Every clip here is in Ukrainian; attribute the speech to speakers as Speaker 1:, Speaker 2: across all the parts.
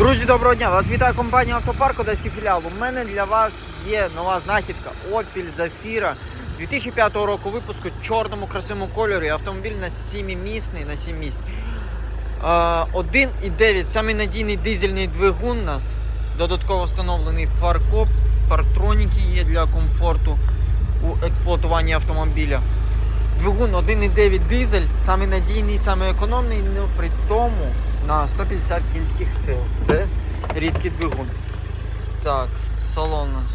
Speaker 1: Друзі, доброго дня! Вас вітає компанія Автопарк Одеський філіал. У мене для вас є нова знахідка Opel Zafira 2005 року випуску в чорному красивому кольорі. Автомобіль на 7-місний, на 7 місць. Е, 1,9 самий надійний дизельний двигун у нас. Додатково встановлений фаркоп, партроніки є для комфорту у експлуатуванні автомобіля. Двигун 1,9 дизель, самий надійний, самий економний, але при тому на 150 кінських сил. Це рідкий двигун. Так, салон у нас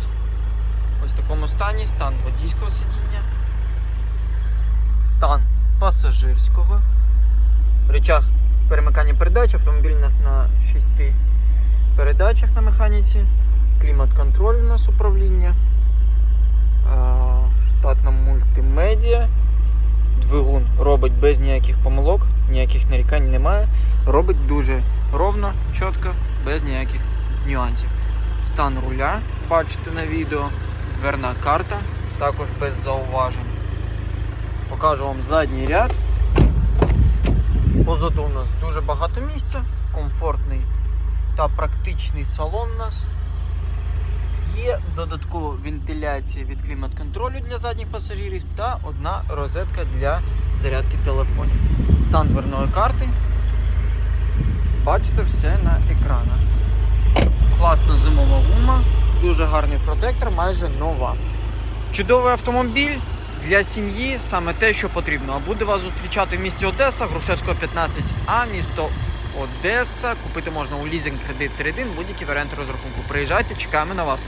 Speaker 1: ось в такому стані, стан водійського сидіння, стан пасажирського. Речах перемикання передач, автомобіль у нас на 6 передачах на механіці, клімат-контроль у нас управління, штатна мультимедіа. Двигун робить без ніяких помилок, ніяких нарікань немає. Робить дуже ровно, чітко, без ніяких нюансів. Стан руля, бачите на відео, дверна карта, також без зауважень. Покажу вам задній ряд. Позаду у нас дуже багато місця, комфортний та практичний салон у нас. Є додаткова вентиляція від клімат-контролю для задніх пасажирів та одна розетка для зарядки телефонів. Стан дверної карти. Бачите все на екранах. Класна зимова гума, дуже гарний протектор, майже нова. Чудовий автомобіль для сім'ї, саме те, що потрібно. А буде вас зустрічати в місті Одеса, Грушевського 15А, місто Одеса. Купити можна у лізинг кредит 3.1, будь-які варіанти розрахунку. Приїжджайте, чекаємо на вас.